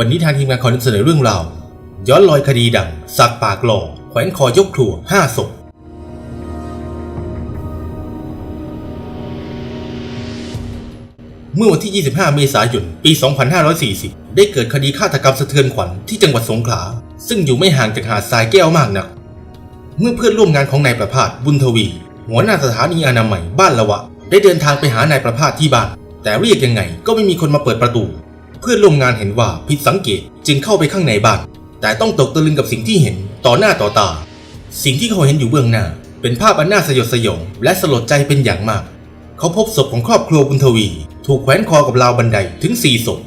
วันนี้ทางทีมงานขอนำเสนอเรื่องราว ย้อนรอยคดีดังสักปากหล่อแขวนคอยกครัวห้าศพเมื่อวันที่ 25 เมษายน ปี 2540 ได้เกิดคดีฆาตกรรมสะเทือนขวัญที่จังหวัดสงขลา ซึ่งอยู่ไม่ห่างจากหาดทรายแก้วมากนัก เมื่อเพื่อนร่วมงานของนายประภาส บุญทวี หัวหน้าสถานีอนามัยบ้านละวะ ได้เดินทางไปหานายประภาสที่บ้าน แต่เรียกยังไงก็ไม่มีคนมาเปิดประตู พื่อนร่วมงานเห็นว่าผิดสังเกตจึงเข้าไปข้างในบ้าน แต่ต้องตกตะลึงกับสิ่งที่เห็นต่อหน้าต่อตา สิ่งที่เขาเห็นอยู่เบื้องหน้า เป็นภาพอันน่าสยดสยองและสลดใจเป็นอย่างมาก เขาพบศพของครอบครัวบุญทวี ถูกแขวนคอกับราวบันไดถึง4ศพ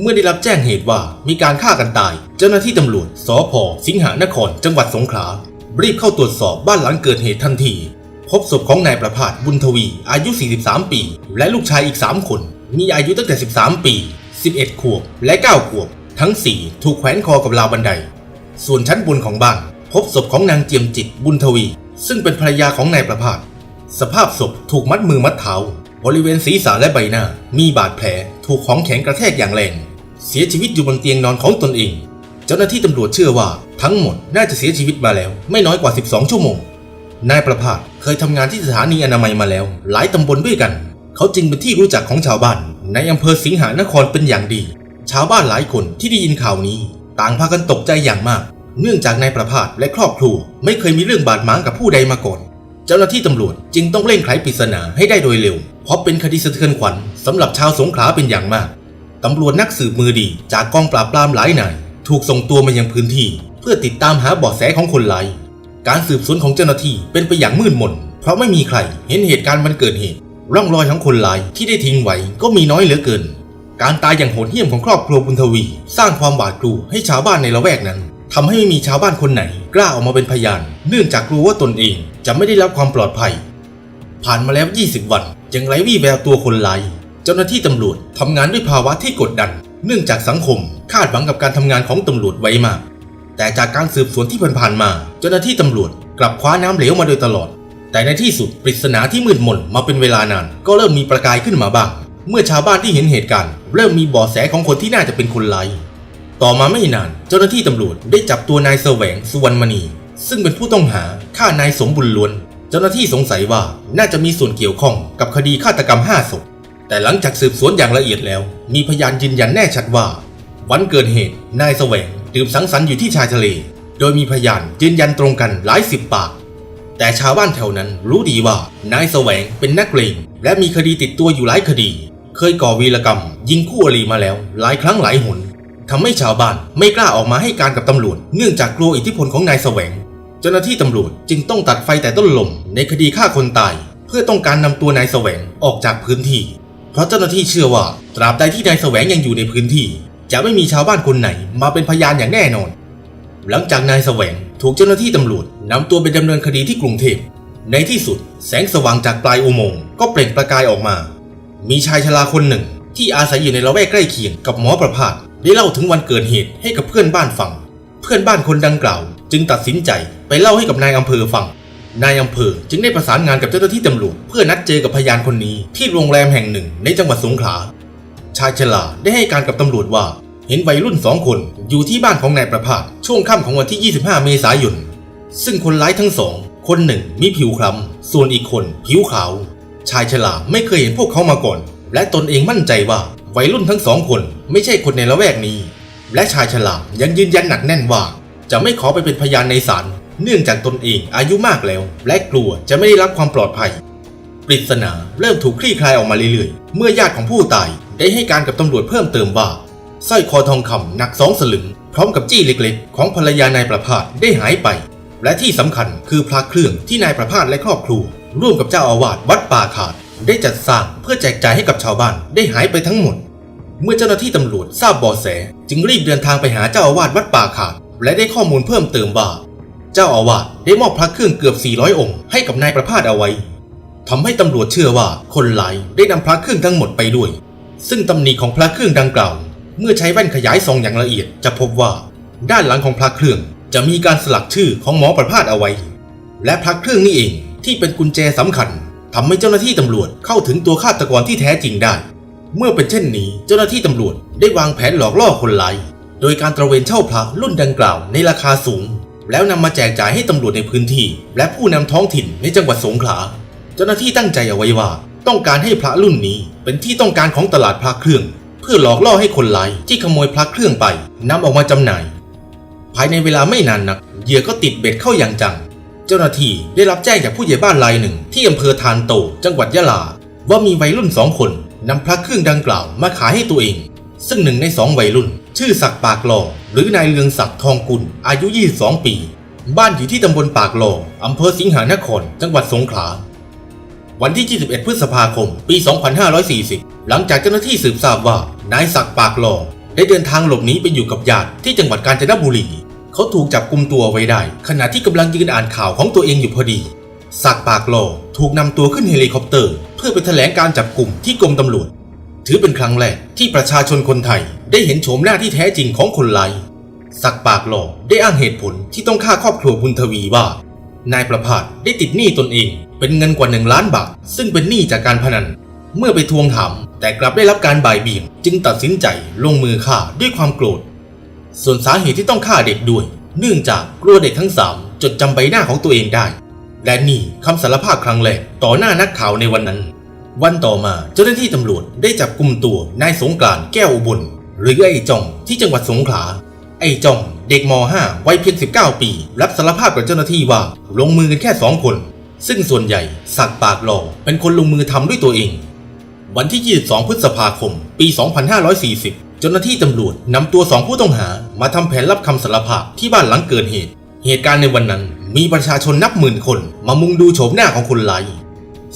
เมื่อได้รับแจ้งเหตุว่ามีการฆ่ากันตาย เจ้าหน้าที่ตำรวจสพสิงหานคร จังหวัดสงขลารีบเข้าตรวจสอบบ้านหลังเกิดเหตุทันที พบศพของนายประภาสบุญทวี อายุ 43 ปี และลูกชายอีก 3 คน มีอายุตั้งแต่ 13 ปี 11 ขวบและ 9 ขวบ ทั้ง 4 ถูกแขวนคอกับราวบันได ส่วนชั้นบนของบ้าน พบศพของนางเจียมจิตบุญทวี ซึ่งเป็นภรรยาของนายประภาสสภาพศพถูกมัดมือมัดเท้า บริเวณศีรษะและใบหน้า มีบาดแผลถูกของแข็งกระแทกอย่างแรง เสียชีวิตอยู่บนเตียงนอนของตนเอง เจ้าหน้าที่ตำรวจเชื่อว่าทั้งหมดน่าจะเสียชีวิตมาแล้ว ไม่น้อยกว่า 12 ชั่วโมง นายประภาสเคยทำงานที่สถานีอนามัยมาแล้ว หลายตำบลด้วยกัน เขาจึงเป็นที่รู้จักของชาวบ้าน ในอำเภอสิงหานครเป็นอย่างดี ชาวบ้านหลายคนที่ได้ยินข่าวนี้ ต่างพากันตกใจอย่างมาก เนื่องจากนายประภาสและครอบครัวไม่เคยมีเรื่องบาดหมางกับผู้ใดมาก่อน เจ้าหน้าที่ตำรวจจึงต้องเร่งไขปริศนาให้ได้โดยเร็ว เพราะเป็นคดีสะเทือนขวัญสำหรับชาวสงขลาเป็นอย่างมากตำรวจนักสืบมือดีจากกองปราบปรามหลายนายถูกส่งตัวมายังพื้นที่ เพื่อติดตามหาเบาะแสของคนร้ายการสืบสวนของเจ้าหน้าที่เป็นไปอย่างมืดมน เพราะไม่มีใครเห็นเหตุการณ์วันเกิดเหตุ ร่องรอยของคนร้ายที่ได้ทิ้งไว้ก็มีน้อยเหลือเกิน การตายอย่างโหดเหี้ยมของครอบครัวบุญทวี สร้างความหวาดกลัวให้ชาวบ้านในละแวกนั้นทำให้ไม่มีชาวบ้านคนไหน กล้าออกมาเป็นพยาน เนื่องจากกลัวว่าตนเองจะไม่ได้รับความปลอดภัย ผ่านมาแล้ว 20 วันยังไร้วี่แววตัวคนร้ายเจ้าหน้าที่ตำรวจทำงานด้วยภาวะที่กดดัน เนื่องจากสังคมคาดหวังกับการทำงานของตำรวจไว้มาก แต่จากการสืบสวนที่ผ่านๆมา เจ้าหน้าที่ตำรวจกลับคว้าน้ำเหลวมาโดยตลอด แต่ในที่สุดปริศนาที่มืดมนมาเป็นเวลานาน ก็เริ่มมีประกายขึ้นมาบ้าง เมื่อชาวบ้านที่เห็นเหตุการณ์ เริ่มมีเบาะแสของคนที่น่าจะเป็นคนร้ายต่อมาไม่นาน เจ้าหน้าที่ตำรวจได้จับตัวนายแสวงสุวรรณมณี ซึ่งเป็นผู้ต้องหาฆ่านายสมบุญล้วน เจ้าหน้าที่สงสัยว่าน่าจะมีส่วนเกี่ยวข้องกับคดีฆาตกรรม5ศพแต่หลังจากสืบสวนอย่างละเอียดแล้ว มีพยานยืนยันแน่ชัดว่า วันเกิดเหตุนายแสวงดื่มสังสรรค์อยู่ที่ชายทะเล โดยมีพยานยืนยันตรงกันหลายสิบปาก แต่ชาวบ้านแถวนั้นรู้ดีว่านายแสวงเป็นนักเลงและมีคดีติดตัวอยู่หลายคดี เคยก่อวีรกรรม ยิงคู่อริมาแล้ว หลายครั้งหลายหนทำให้ชาวบ้านไม่กล้าออกมาให้การกับตำรวจ เนื่องจากกลัวอิทธิพลของนายแสวง เจ้าหน้าที่ตำรวจจึงต้องตัดไฟแต่ต้นลมในคดีฆ่าคนตาย เพื่อต้องการนำตัวนายแสวงออกจากพื้นที่ เพราะเจ้าหน้าที่เชื่อว่า ตราบใดที่นายแสวงยังอยู่ในพื้นที่ จะไม่มีชาวบ้านคนไหนมาเป็นพยานอย่างแน่นอน หลังจากนายแสวงถูกเจ้าหน้าที่ตำรวจ นำตัวไปดำเนินคดีที่กรุงเทพ ในที่สุดแสงสว่างจากปลายอุโมงค์ก็เปล่งประกายออกมา มีชายชราคนหนึ่ง ที่อาศัยอยู่ในละแวกใกล้เคียงกับหมอประภาสได้เล่าถึงวันเกิดเหตุให้กับเพื่อนบ้านฟัง เพื่อนบ้านคนดังกล่าว จึงตัดสินใจไปเล่าให้กับนายอำเภอฟัง นายอำเภอจึงได้ประสานงานกับเจ้าหน้าที่ตำรวจเพื่อนัดเจอกับพยานคนนี้ที่โรงแรมแห่งหนึ่งในจังหวัดสงขลา ชายชราได้ให้การกับตำรวจว่า เห็นวัยรุ่นสองคนอยู่ที่บ้านของนายประภาสช่วงค่ำของวันที่ 25 เมษายน ซึ่งคนร้ายทั้งสอง คนหนึ่งมีผิวคล้ำส่วนอีกคนผิวขาว ชายชราไม่เคยเห็นพวกเขามาก่อน และตนเองมั่นใจว่าวัยรุ่นทั้งสองคนไม่ใช่คนในละแวกนี้ และชายชรายังยืนยันหนักแน่นว่า จะไม่ขอไปเป็นพยานในศาลเนื่องจากตนเองอายุมากแล้ว และกลัวจะไม่ได้รับความปลอดภัยปริศนาเริ่มถูกคลี่คลายออกมาเรื่อยๆ เมื่อญาติของผู้ตายได้ให้การกับตำรวจเพิ่มเติมว่าสร้อยคอทองคำหนักสองสลึง พร้อมกับจี้เล็กๆ ของภรรยานายประภาสได้หายไป และที่สำคัญคือพระเครื่องที่นายประภาสและครอบครัว ร่วมกับเจ้าอาวาสวัดป่าขาด ได้จัดสร้างเพื่อแจกจ่ายให้กับชาวบ้านได้หายไปทั้งหมด เมื่อเจ้าหน้าที่ตำรวจทราบเบาะแส จึงรีบเดินทางไปหาเจ้าอาวาสวัดป่าขาด และได้ข้อมูลเพิ่มเติมว่าเจ้าอาวาสได้มอบพระเครื่องเกือบ 400 องค์ ให้กับนายประภาสเอาไว้ทำให้ตำรวจเชื่อว่าคนร้ายได้นำพระเครื่องทั้งหมดไปด้วย ซึ่งตำหนิของพระเครื่องดังกล่าว เมื่อใช้แว่นขยายส่องอย่างละเอียดจะพบว่า ด้านหลังของพระเครื่อง จะมีการสลักชื่อของหมอประภาสเอาไว้ และพระเครื่องนี้เองที่เป็นกุญแจสำคัญทำให้เจ้าหน้าที่ตำรวจเข้าถึงตัวฆาตกรที่แท้จริงได้ เมื่อเป็นเช่นนี้เจ้าหน้าที่ตำรวจได้วางแผนหลอกล่อคนร้ายโดยการตระเวนเช่าพระรุ่นดังกล่าวในราคาสูง แล้วนำมาแจกจ่ายให้ตำรวจในพื้นที่ และผู้นำท้องถิ่นในจังหวัดสงขลาเจ้าหน้าที่ตั้งใจเอาไว้ว่า ต้องการให้พระรุ่นนี้เป็นที่ต้องการของตลาดพระเครื่อง เพื่อหลอกล่อให้คนร้ายที่ขโมยพระเครื่องไปนำออกมาจำหน่าย ภายในเวลาไม่นานนักเหยื่อก็ติดเบ็ดเข้าอย่างจัง เจ้าหน้าที่ได้รับแจ้งจากผู้ใหญ่บ้านรายหนึ่ง ที่อำเภอทานโต จังหวัดยะลา ว่ามีวัยรุ่นสองคนนำพระเครื่องดังกล่าวมาขายให้ตัวเอง ซึ่งหนึ่งในสองวัยรุ่น ชื่อศักดิ์ปากหลอหรือนายเลืองศักดิ์ทองกุลอายุ 22 ปี บ้านอยู่ที่ตำบลปากหลออำเภอสิงหานคร จังหวัดสงขลาวันที่ 21 พฤษภาคม ปี 2540 หลังจากเจ้าหน้าที่สืบทราบว่านายศักดิ์ปากหลอได้เดินทางหลบหนีไปอยู่กับญาติที่จังหวัดกาญจนบุรี เขาถูกจับกุมตัวไว้ได้ ขณะที่กำลังยืนอ่านข่าวของตัวเองอยู่พอดีศักปากหล่อถูกนำตัวขึ้นเฮลิคอปเตอร์ เพื่อไปแถลงการจับกลุ่มที่กรมตำรวจ ถือเป็นครั้งแรกที่ประชาชนคนไทย ได้เห็นโฉมหน้าที่แท้จริงของคนร้ายศักปากหลอได้อ้างเหตุผลที่ต้องฆ่าครอบครัวบุญทวีว่า นายประภาสได้ติดหนี้ตนเอง เป็นเงินกว่าหนึ่งล้านบาท ซึ่งเป็นหนี้จากการพนัน เมื่อไปทวงถามแต่กลับได้รับการบ่ายเบี่ยง จึงตัดสินใจลงมือฆ่าด้วยความโกรธ ส่วนสาเหตุที่ต้องฆ่าเด็กด้วย เนื่องจากกลัวเด็กทั้งสามจดจำใบหน้าของตัวเองได้ และนี่คำสารภาพครั้งแรกต่อหน้านักข่าวในวันนั้น วันต่อมาเจ้าหน้าที่ตำรวจได้จับกุมตัวนายสงกรานแก้วอุบล หรือไอ้จ่องที่จังหวัดสงขลา ไอ้จ่องเด็กม .5 วัยเพียง 19 ปี รับสารภาพกับเจ้าหน้าที่ว่าลงมือกันแค่2คน ซึ่งส่วนใหญ่สักปากหล่อเป็นคนลงมือทำด้วยตัวเอง วันที่ 22 พฤษภาคม ปี 2540 เจ้าหน้าที่ตำรวจนำตัวสองผู้ต้องหา มาทำแผนรับคำสารภาพที่บ้านหลังเกิดเหตุ เหตุการณ์ในวันนั้นมีประชาชนนับหมื่นคน มามุงดูโฉมหน้าของคนร้าย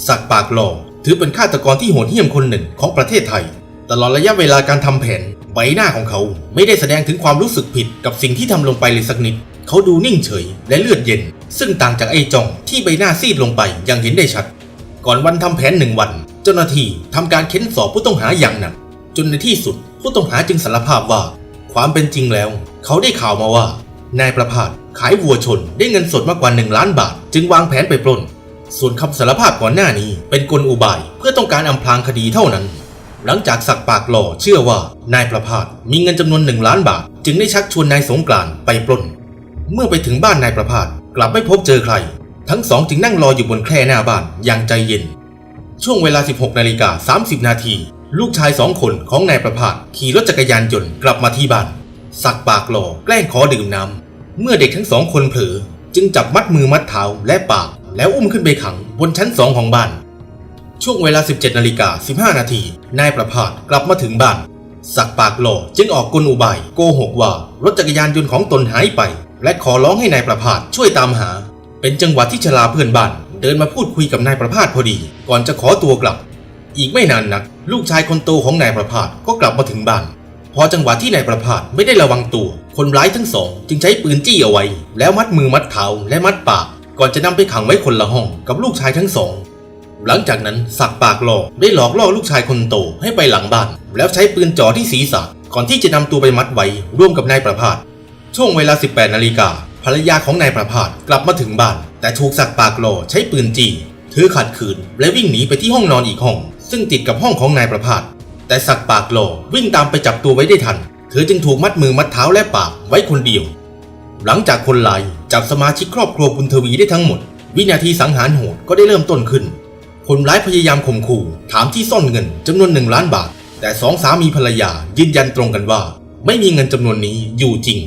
สักปากหล่อถือเป็นฆาตกรที่โหดเหี้ยมคนหนึ่งของประเทศไทย ตลอดระยะเวลาการทำแผนใบหน้าของเขาไม่ได้แสดงถึงความรู้สึกผิดกับสิ่งที่ทำลงไปเลยสักนิด เขาดูนิ่งเฉยและเลือดเย็น ซึ่งต่างจากไอ้จองที่ใบหน้าซีดลงไปอย่างเห็นได้ชัด ก่อนวันทำแผนหนึ่งวัน เจ้าหน้าที่ทำการเค้นสอบผู้ต้องหาอย่างหนักจนในที่สุด ผู้ต้องหาจึงสารภาพว่า ความเป็นจริงแล้ว เขาได้ข่าวมาว่า นายประภาสขายวัวชนได้เงินสดมากกว่า 1 ล้านบาท จึงวางแผนไปปล้น ส่วนคำสารภาพก่อนหน้านี้ เป็นกลอุบายเพื่อต้องการอำพรางคดีเท่านั้น หลังจากสักปากหล่อเชื่อว่านายประภาสมีเงินจำนวนหนึ่งล้านบาท จึงได้ชักชวนนายสงกรานไปปล้น เมื่อไปถึงบ้านนายประภาสกลับไม่พบเจอใคร ทั้งสองจึงนั่งรออยู่บนแคร่หน้าบ้านอย่างใจเย็น ช่วงเวลา 16นาฬิกา30 นาที ลูกชายสองคนของนายประภาสขี่รถจักรยานยนต์กลับมาที่บ้าน สักปากหล่อแกล้งขอดื่มน้ำ เมื่อเด็กทั้งสองคนเผลอ จึงจับมัดมือมัดเท้าและปาก แล้วอุ้มขึ้นไปขังบนชั้นสองของบ้าน ช่วงเวลา 17นาฬิกา15 นาทีนายประภาสกลับมาถึงบ้าน สักปากหล่อจึงออกกลอุบายโกหกว่ารถจักรยานยนต์ของตนหายไป และขอร้องให้นายประภาสช่วยตามหา เป็นจังหวะที่ชลาเพื่อนบ้านเดินมาพูดคุยกับนายประภาสพอดี ก่อนจะขอตัวกลับ อีกไม่นานนัก ลูกชายคนโตของนายประภาสก็กลับมาถึงบ้าน พอจังหวะที่นายประภาสไม่ได้ระวังตัว คนร้ายทั้งสอง จึงใช้ปืนจี้เอาไว้ แล้วมัดมือมัดเท้าและมัดปาก ก่อนจะนำไปขังไว้คนละห้องกับลูกชายทั้งสอง หลังจากนั้นสักปากหลอกได้หลอกล่อลูกชายคนโตให้ไปหลังบ้าน แล้วใช้ปืนจ่อที่ศีรษะ ก่อนที่จะนำตัวไปมัดไว้ร่วมกับนายประภาสช่วงเวลา 18นาฬิกาภรรยาของนายประภาสกลับมาถึงบ้าน แต่ถูกสักปากหลอใช้ปืนจี้ถือขัดขืนและวิ่งหนีไปที่ห้องนอนอีกห้อง ซึ่งติดกับห้องของนายประภาสแต่สักปากหลอวิ่งตามไปจับตัวไว้ได้ทัน เธอจึงถูกมัดมือมัดเท้าและปากไว้คนเดียว หลังจากคนร้ายจับสมาชิกครอบครัวบุญทวีได้ทั้งหมด วินาทีสังหารโหดก็ได้เริ่มต้นขึ้น คนร้ายพยายามข่มขู่ถามที่ซ่อนเงินจำนวนหนึ่งล้านบาท แต่สองสามีภรรยายืนยันตรงกันว่า ไม่มีเงินจำนวนนี้อยู่จริง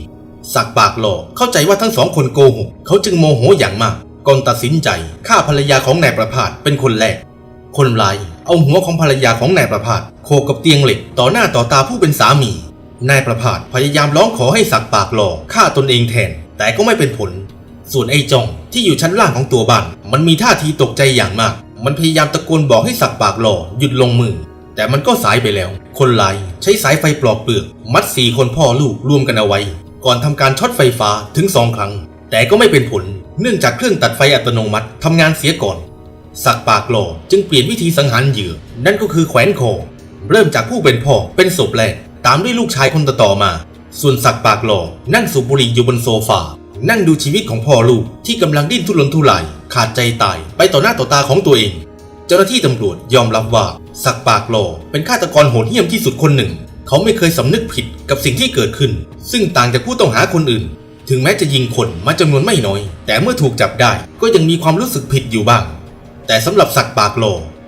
สักปากหลอเข้าใจว่าทั้งสองคนโกหกเขาจึงโมโหอย่างมากก่อนตัดสินใจฆ่าภรรยาของนายประภาสเป็นคนแรก คนร้าย เอาหัวของภรรยาของนายประภาสโขกกับเตียงเหล็ก ต่อหน้าต่อตาผู้เป็นสามี นายประภาสพยายามร้องขอให้สักปากหลอกฆ่าตนเองแทน แต่ก็ไม่เป็นผล ส่วนไอ้จองที่อยู่ชั้นล่างของตัวบ้าน มันมีท่าทีตกใจอย่างมาก มันพยายามตะโกนบอกให้สักปากหล่อหยุดลงมือ แต่มันก็สายไปแล้ว คนร้ายใช้สายไฟปลอกเปลือก มัดสี่คนพ่อลูกรวมกันเอาไว้ ก่อนทำการช็อตไฟฟ้าถึงสองครั้ง แต่ก็ไม่เป็นผล เนื่องจากเครื่องตัดไฟอัตโนมัติทำงานเสียก่อน สักปากหล่อจึงเปลี่ยนวิธีสังหารเหยื่อ นั่นก็คือแขวนคอเริ่มจากผู้เป็นพ่อเป็นศพแรก ตามด้วยลูกชายคนต่อมา ส่วนสักปากหล่อนั่งสูบบุหรี่อยู่บนโซฟา นั่งดูชีวิตของพ่อลูกที่กำลังดิ้นทุรนทุราย ขาดใจตายไปต่อหน้าต่อตาของตัวเอง เจ้าหน้าที่ตำรวจยอมรับว่า สักปากหล่อเป็นฆาตกรโหดเหี้ยมที่สุดคนหนึ่ง เขาไม่เคยสำนึกผิดกับสิ่งที่เกิดขึ้น ซึ่งต่างจากผู้ต้องหาคนอื่นถึงแม้จะยิงคนมาจำนวนไม่น้อย แต่เมื่อถูกจับได้ก็ยังมีความรู้สึกผิดอยู่บ้าง แต่สำหรับศักดิ์ปากโล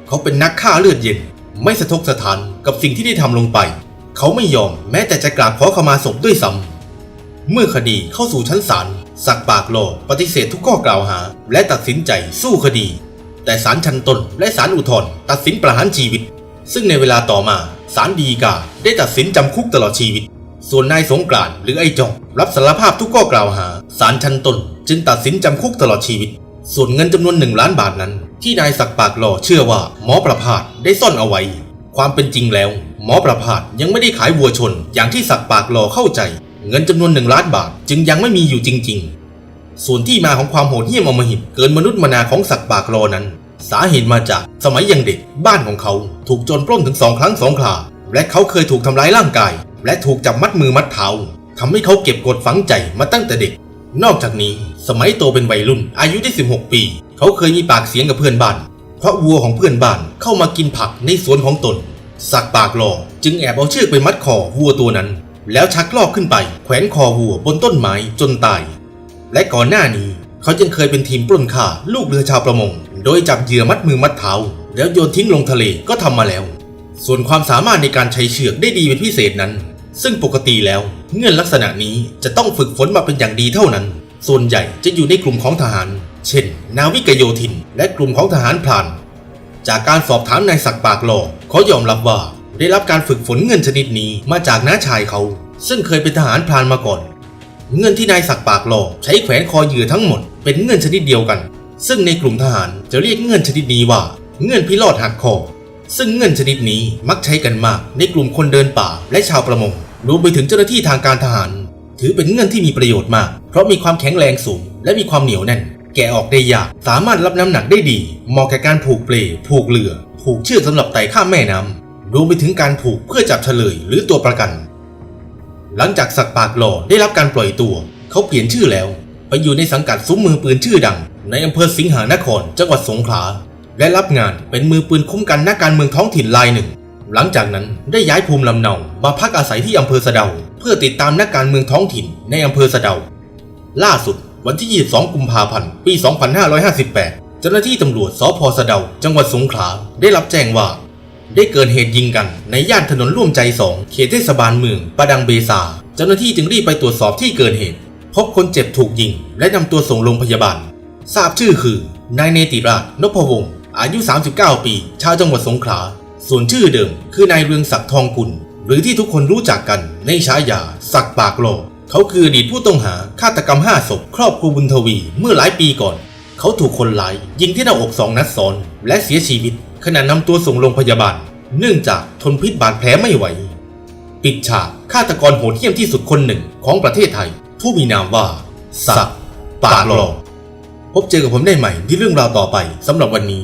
เขาเป็นนักฆ่าเลือดเย็น ไม่สะทกสะท้านกับสิ่งที่ได้ทำลงไป เขาไม่ยอมแม้แต่จะกราบขอขมาศพด้วยซ้ำเมื่อคดีเข้าสู่ชั้นศาลสักดิ์ปากโลปฏิเสธทุกข้อกล่าวหา และตัดสินใจสู้คดี แต่ศาลชั้นต้นและศาลอุทธรณ์ตัดสินประหารชีวิต ซึ่งในเวลาต่อมาศาลฎีกาได้ตัดสินจำคุกตลอดชีวิต ส่วนนายสงกรานหรือไอ้จองรับสารภาพทุกข้อกล่าวหาศาลชั้นต้นจึงตัดสินจำคุกตลอดชีวิต ส่วนเงินจำนวนหนึ่งล้านบาทนั้น ที่นายศักดิ์ปากหล่อเชื่อว่า หมอประพาสได้ซ่อนเอาไว้ ความเป็นจริงแล้ว หมอประพาสยังไม่ได้ขายวัวชน อย่างที่ศักดิ์ปากหล่อเข้าใจ เงินจำนวนหนึ่งล้านบาทจึงยังไม่มีอยู่จริง ๆ ส่วนที่มาของความโหดเหี้ยมอมหิตเกินมนุษย์มนาของศักดิ์ปากหล่อนั้น สาเหตุมาจากสมัยยังเด็กบ้านของเขาถูกโจรปล้นถึงสองครั้งสองคราและเขาเคยถูกทำร้ายร่างกาย และถูกจับมัดมือมัดเท้าทำให้เขาเก็บกดฝังใจมาตั้งแต่เด็ก นอกจากนี้สมัยโตเป็นวัยรุ่น อายุได้ 16 ปี เขาเคยมีปากเสียงกับเพื่อนบ้าน เพราะวัวของเพื่อนบ้านเข้ามากินผักในสวนของตน สักปากหลอจึงแอบเอาเชือกไปมัดคอวัวตัวนั้น แล้วชักลอกขึ้นไป แขวนคอวัวบนต้นไม้จนตาย และก่อนหน้านี้ เขายังเคยเป็นทีมปล้นข่าลูกเรือชาวประมง โดยจับเหยื่อมัดมือมัดเท้า แล้วโยนทิ้งลงทะเลก็ทำมาแล้ว ส่วนความสามารถในการใช้เชือกได้ดีเป็นพิเศษนั้น ซึ่งปกติแล้วเงื่อนลักษณะนี้จะต้องฝึกฝนมาเป็นอย่างดีเท่านั้น ส่วนใหญ่จะอยู่ในกลุ่มของทหาร เช่น นาวิกโยธิน และกลุ่มของทหารพราน จากการสอบถามนายศักดิ์ปากหลอเขายอมรับว่าได้รับการฝึกฝนเงินชนิดนี้มาจากน้าชายเขา ซึ่งเคยเป็นทหารพรานมาก่อน เงินที่นายศักดิ์ปากหลอใช้แขวนคอเหยื่อทั้งหมดเป็นเงินชนิดเดียวกัน ซึ่งในกลุ่มทหารจะเรียกเงินชนิดนี้ว่า เงินพิรอดหักคอ ซึ่งเงินชนิดนี้มักใช้กันมากในกลุ่มคนเดินป่าและชาวประมงรวมไปถึงเจ้าหน้าที่ทางการทหาร ถือเป็นเงินที่มีประโยชน์มาก เพราะมีความแข็งแรงสูง และมีความเหนียวแน่น แกะออกได้ยาก สามารถรับน้ำหนักได้ดี เหมาะแก่การผูกเปลผูกเรือ ผูกเชือกสำหรับไต่ข้ามแม่น้ำรวมไปถึงการผูกเพื่อจับเฉลยหรือตัวประกัน หลังจากสักปากหล่อได้รับการปล่อยตัว เขาเปลี่ยนชื่อแล้ว ไปอยู่ในสังกัดซุ้มมือปืนชื่อดัง ในอำเภอสิงหานคร จังหวัดสงขลา และรับงานเป็นมือปืนคุ้มกันนักการเมืองท้องถิ่นรายหนึ่ง หลังจากนั้นได้ย้ายภูมิลำเนามาพักอาศัยที่อำเภอสะเดา เพื่อติดตามนักการเมืองท้องถิ่นในอำเภอสะเดา ล่าสุดวันที่ 22 กุมภาพันธ์ ปี 2558 เจ้าหน้าที่ตำรวจสพสะเดา จังหวัดสงขลาได้รับแจ้งว่า ได้เกิดเหตุยิงกันในย่านถนนร่วมใจ2เขตเทศบาลเมืองประดังเบซา เจ้าหน้าที่จึงรีบไปตรวจสอบที่เกิดเหตุ พบคนเจ็บถูกยิง และนำตัวส่งโรงพยาบาล ทราบชื่อคือนายเนติราชนพวงศ์ อายุ 39 ปี ชาวจังหวัดสงขลา ส่วนชื่อเดิม คือนายเรืองศักดิ์ทองกุล หรือที่ทุกคนรู้จักกันในฉายา ศักดิ์ปากโลอเขาคืออดีตผู้ต้องหาฆาตกรรม5ศพครอบครัวบุญทวีเมื่อหลายปีก่อน เขาถูกคนร้ายยิงที่หน้าอกสองนัดซ้อน และเสียชีวิต ขณะนำตัวส่งโรงพยาบาล เนื่องจากทนพิษบาดแผลไม่ไหว ปิดฉากฆาตกรโหดเหี้ยมที่สุดคนหนึ่งของประเทศไทย ผู้มีนามว่าสักดิ์ปากหลอพบเจอกับผมได้ใหม่ที่เรื่องราวต่อไปสำหรับวันนี้